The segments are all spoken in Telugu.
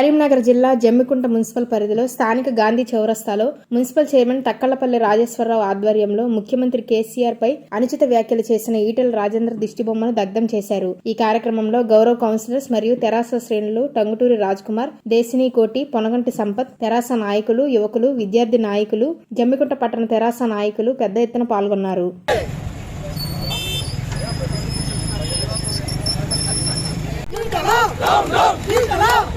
కరీంనగర్ జిల్లా జమ్మికుంట మున్సిపల్ పరిధిలో స్థానిక గాంధీ చౌరస్తాలో మున్సిపల్ చైర్మన్ తక్కళ్ళపల్లి రాజేశ్వరరావు ఆధ్వర్యంలో ముఖ్యమంత్రి కేసీఆర్ పై అనుచిత వ్యాఖ్యలు చేసిన ఈటెల రాజేంద్ర దిష్టిబొమ్మను దగ్ధం చేశారు ఈ కార్యక్రమంలో గౌరవ కౌన్సిలర్స్ మరియు తెరాస శ్రేణులు టంగుటూరి రాజ్ కుమార్ దేశిని కోటి పొనగంటి సంపత్ తెరాస నాయకులు యువకులు విద్యార్థి నాయకులు జమ్మికుంట పట్టణ తెరాస నాయకులు పెద్ద ఎత్తున పాల్గొన్నారు ఇతర గుండా ఇజాం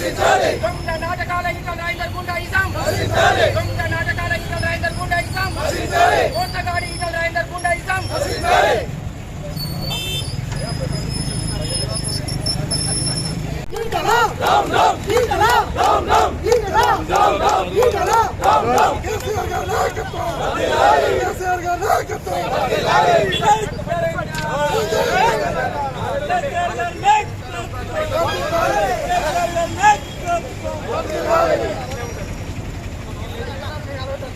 దొంగ నాటకాల ఇతర రైండర్ గుండా ఇజాం దొంగ నాటకాల ఇతర రైండర్ గుండా ఇజాం మోసగాడి ఇతర రైండర్ గుండా ఇజాం కేసీఆర్ గారి నాయకత్వం. కేసీఆర్ గారి నాయకత్వం. Hallelujah.